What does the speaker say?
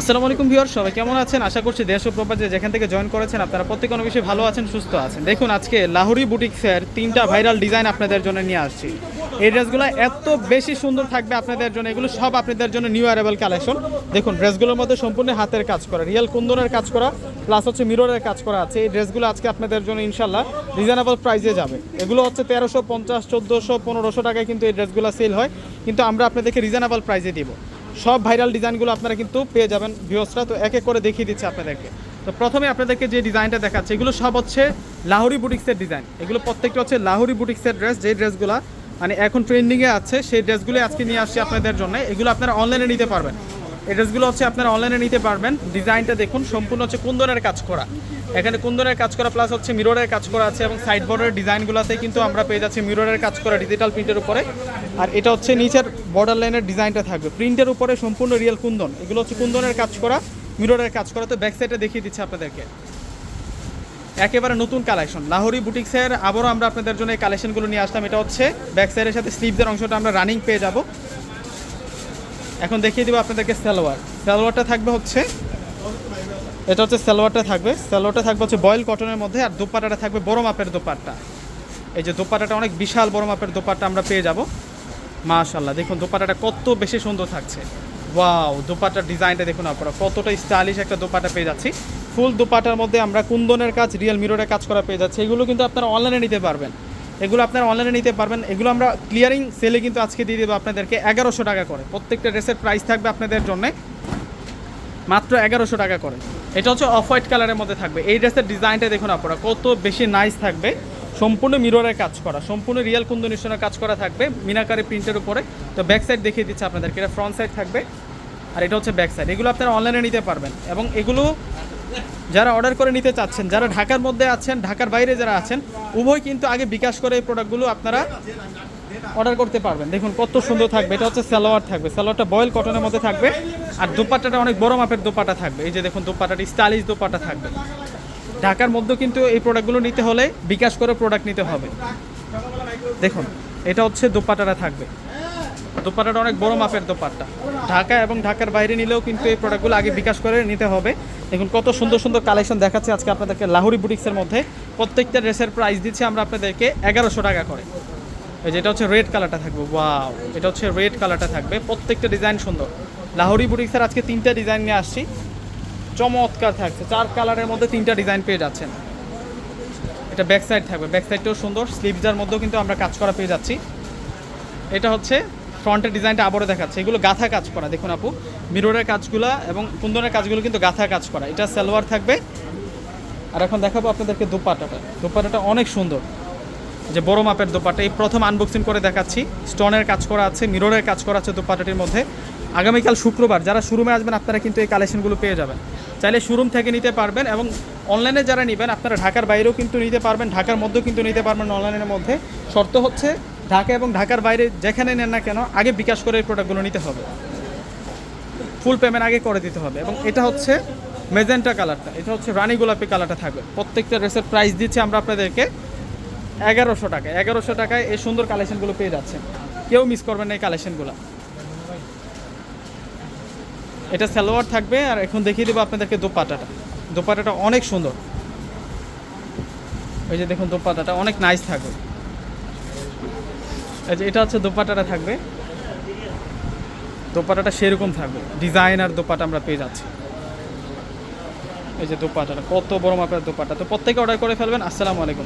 আসসালামু আলাইকুম ভিউয়ার সবাই কেমন আছেন? আশা করছি দেশ ও প্রবাসে যেখান থেকে জয়েন করেছেন, আপনারা প্রত্যেক কোনো বিষয়ে ভালো আছেন, সুস্থ আছেন। দেখুন, আজকে লাহোরি বুটিক্সের তিনটা ভাইরাল ডিজাইন আপনাদের জন্য নিয়ে আসছি। এই ড্রেসগুলো এত বেশি সুন্দর থাকবে আপনাদের জন্য, এগুলো সব আপনাদের জন্য নিউ অ্যারেবল কালেকশন দেখুন, ড্রেসগুলোর মধ্যে সম্পূর্ণ হাতের কাজ করা রিয়েল কুন্দনের কাজ করা প্লাস হচ্ছে মিররের কাজ করা আছে। এই ড্রেসগুলো আজকে আপনাদের জন্য ইনশাল্লাহ রিজনেবল প্রাইসে যাবে। এগুলো হচ্ছে তেরোশো পঞ্চাশ, চোদ্দোশো, পনেরোশো টাকায় কিন্তু এই ড্রেসগুলো সেল হয়। কিন্তু আমরা আপনাদেরকে রিজনেবল প্রাইসে দিব। সব ভাইরাল ডিজাইনগুলো আপনারা কিন্তু পেয়ে যাবেন ভিওসরা তো এক এক করে দেখিয়ে দিচ্ছে আপনাদেরকে। তো প্রথমে আপনাদেরকে যে ডিজাইনটা দেখাচ্ছে, এগুলো সব হচ্ছে লাহোরি বুটিক্সের ডিজাইন। এগুলো প্রত্যেকটা হচ্ছে লাহোরি বুটিক্সের ড্রেস যে ড্রেসগুলো মানে এখন ট্রেন্ডিংয়ে আছে, সেই ড্রেসগুলো আজকে নিয়ে আসছি আপনাদের জন্য। এগুলো আপনারা অনলাইনে নিতে পারবেন। এই ড্রেসগুলো হচ্ছে আপনারা অনলাইনে নিতে পারবেন। ডিজাইনটা দেখুন, সম্পূর্ণ হচ্ছে কুন্দনের কাজ করা। এখানে কুন্দনের কাজ করা প্লাস হচ্ছে মিররের কাজ করা আছে এবং সাইড বর্ডারের ডিজাইনগুলোতে কিন্তু আমরা পেয়ে যাচ্ছি মিররের কাজ করা ডিজিটাল প্রিন্টের উপরে। আর এটা হচ্ছে নিচের বর্ডার লাইনের ডিজাইনটা থাকবে। প্রিন্টের উপরে সম্পূর্ণ রিয়েল কুন্দন। এগুলো হচ্ছে কুন্দনের কাজ করা মিররের কাজ করা। তো ব্যাক সাইডে দেখিয়ে দিচ্ছে আপনাদেরকে। একেবারে নতুন কালেকশন লাহোরি বুটিক্সের আবারও আমরা আপনাদের জন্য এই কালেকশনগুলো নিয়ে আসলাম। এটা হচ্ছে ব্যাক সাইডের সাথে স্লিপদের অংশটা আমরা রানিং পেয়ে যাব। এখন দেখিয়ে দিব আপনাদেরকে সালোয়ার। সালোয়ারটা থাকবে হচ্ছে, এটা হচ্ছে সালোয়ারটা থাকবে। সালোয়ারটা থাকবে হচ্ছে বয়েল কটনের মধ্যে, আর দোপাটাটা থাকবে বড় মাপের দোপাট্টা। এই যে দোপাটাটা অনেক বিশাল বড় মাপের দোপাট্টা আমরা পেয়ে যাব। মাশাল্লাহ দেখুন দোপাটাটা কত বেশি সুন্দর থাকছে। ওয়াও দোপাটার ডিজাইনটা দেখুন আপনারা, কতটা স্টাইলিশ একটা দোপাটা পেয়ে যাচ্ছি। ফুল দোপাটার মধ্যে আমরা কুন্দনের কাজ, রিয়েল মিররের কাজ করা পেয়ে যাচ্ছি। এগুলো কিন্তু আপনারা অনলাইনে নিতে পারবেন। এগুলো আপনারা অনলাইনে নিতে পারবেন। এগুলো আমরা ক্লিয়ারিং সেলে কিন্তু আজকে দিয়ে দেবো আপনাদেরকে এগারোশো টাকা করে। প্রত্যেকটা ড্রেসের প্রাইস থাকবে আপনাদের জন্যে মাত্র এগারোশো টাকা করে। এটা হচ্ছে অফ হোয়াইট কালারের মধ্যে থাকবে। এই ড্রেসের ডিজাইনটা দেখুন আপনারা, কত বেশি নাইস থাকবে। সম্পূর্ণ মিররের কাজ করা, সম্পূর্ণ রিয়েল কুন্দনিশনের কাজ করা থাকবে মিনাকারি প্রিন্টের উপরে। তো ব্যাক সাইড দেখিয়ে দিচ্ছে আপনাদেরকে, এটা ফ্রন্ট সাইড থাকবে। আর এটা হচ্ছে ব্যাক সাইড এগুলো আপনারা অনলাইনে নিতে পারবেন। এবং এগুলো যারা অর্ডার করে নিতে চাচ্ছেন, যারা ঢাকার মধ্যে আছেন, ঢাকার বাইরে যারা আছেন, উভয় কিন্তু আগে বিকাশ করে এই প্রোডাক্টগুলো আপনারা অর্ডার করতে পারবেন। দেখুন কত সুন্দর থাকবে। এটা হচ্ছে সালোয়ার থাকবে। সালোয়ারটা বয়েল কটনের মধ্যে থাকবে। আর দোপাট্টাটা অনেক বড় মাপের দোপাটা থাকবে। এই যে দেখুন দোপাটাটা স্টাইলিশ দোপাটা থাকবে। ঢাকার মধ্যেও কিন্তু এই প্রোডাক্টগুলো নিতে হলে বিকাশ করে প্রোডাক্ট নিতে হবে। দেখুন, এটা হচ্ছে দোপাটাটা থাকবে। দোপাটাটা অনেক বড় মাপের দোপাট্টা। ঢাকা এবং ঢাকার বাইরে নিলেও কিন্তু এই প্রোডাক্টগুলো আগে বিকাশ করে নিতে হবে। দেখুন, কত সুন্দর সুন্দর কালেকশন দেখাচ্ছে আজকে আপনাদেরকে লাহোরি বুটিক্সের মধ্যে। প্রত্যেকটা ড্রেসের প্রাইস দিচ্ছি আমরা আপনাদেরকে এগারোশো টাকা করে। এই যে এটা হচ্ছে রেড কালারটা থাকবে ওয়াও এটা হচ্ছে রেড কালারটা থাকবে, প্রত্যেকটা ডিজাইন সুন্দর। লাহোরি বুটিক্সের আজকে তিনটা ডিজাইন নিয়ে আসছি। চমৎকার থাকছে, চার কালারের মধ্যে তিনটা ডিজাইন পেয়ে যাচ্ছেন। এটা ব্যাক সাইড থাকবে ব্যাক সাইডটাও সুন্দর স্লিভসের মধ্যেও কিন্তু আমরা কাজ করা পেয়ে যাচ্ছি। এটা হচ্ছে ফ্রন্টের ডিজাইনটা আবারও দেখাচ্ছে। এগুলো গাথা কাজ করা, দেখুন আপু। মিররের কাজগুলো এবং কুন্দনের কাজগুলো কিন্তু গাথা কাজ করা। এটা সালোয়ার থাকবে। আর এখন দেখাবো আপনাদেরকে দোপাটাটা দোপাটাটা অনেক সুন্দর। যে বড় মাপের দোপাটা এই প্রথম আনবক্সিং করে দেখাচ্ছি। স্টোনের কাজ করা আছে, মিররের কাজ করা আছে দোপাটাটির মধ্যে। আগামীকাল শুক্রবার, যারা শোরুমে আসবেন, আপনারা কিন্তু এই কালেকশনগুলো পেয়ে যাবেন। চাইলে শোরুম থেকে নিতে পারবেন এবং অনলাইনে যারা নেবেন, আপনারা ঢাকার বাইরেও কিন্তু নিতে পারবেন, ঢাকার মধ্যেও কিন্তু নিতে পারবেন অনলাইনের মধ্যে। শর্ত হচ্ছে ঢাকা এবং ঢাকার বাইরে যেখানে নেন না কেন, আগে বিকাশ করে এই প্রোডাক্টগুলো নিতে হবে। ফুল পেমেন্ট আগে করে দিতে হবে এবং এটা হচ্ছে মেজেন্টা কালারটা এটা হচ্ছে রানী গোলাপি কালারটা থাকবে। প্রত্যেকটা ড্রেসের প্রাইস দিচ্ছি আমরা আপনাদেরকে এগারোশো টাকা এগারোশো টাকায় এই সুন্দর কালেকশনগুলো পেয়ে যাচ্ছেন। কেউ মিস করবেন না এই কালেকশনগুলো এটা সালোয়ার থাকবে আর এখন দেখিয়ে দেবো আপনাদেরকে দোপাটাটা দোপাটাটা অনেক সুন্দর। এই যে দেখুন দোপাটাটা অনেক নাইস থাকবে। যে এটা হচ্ছে দোপাটাটা থাকবে। দোপাটাটা সেরকম থাকবে। ডিজাইন আর দোপাটা আমরা পেয়ে যাচ্ছি। এই যে দোপাটাটা কত বড় মাপের দোপাটা তো প্রত্যেকে অর্ডার করে ফেলবেন। আসসালামু আলাইকুম।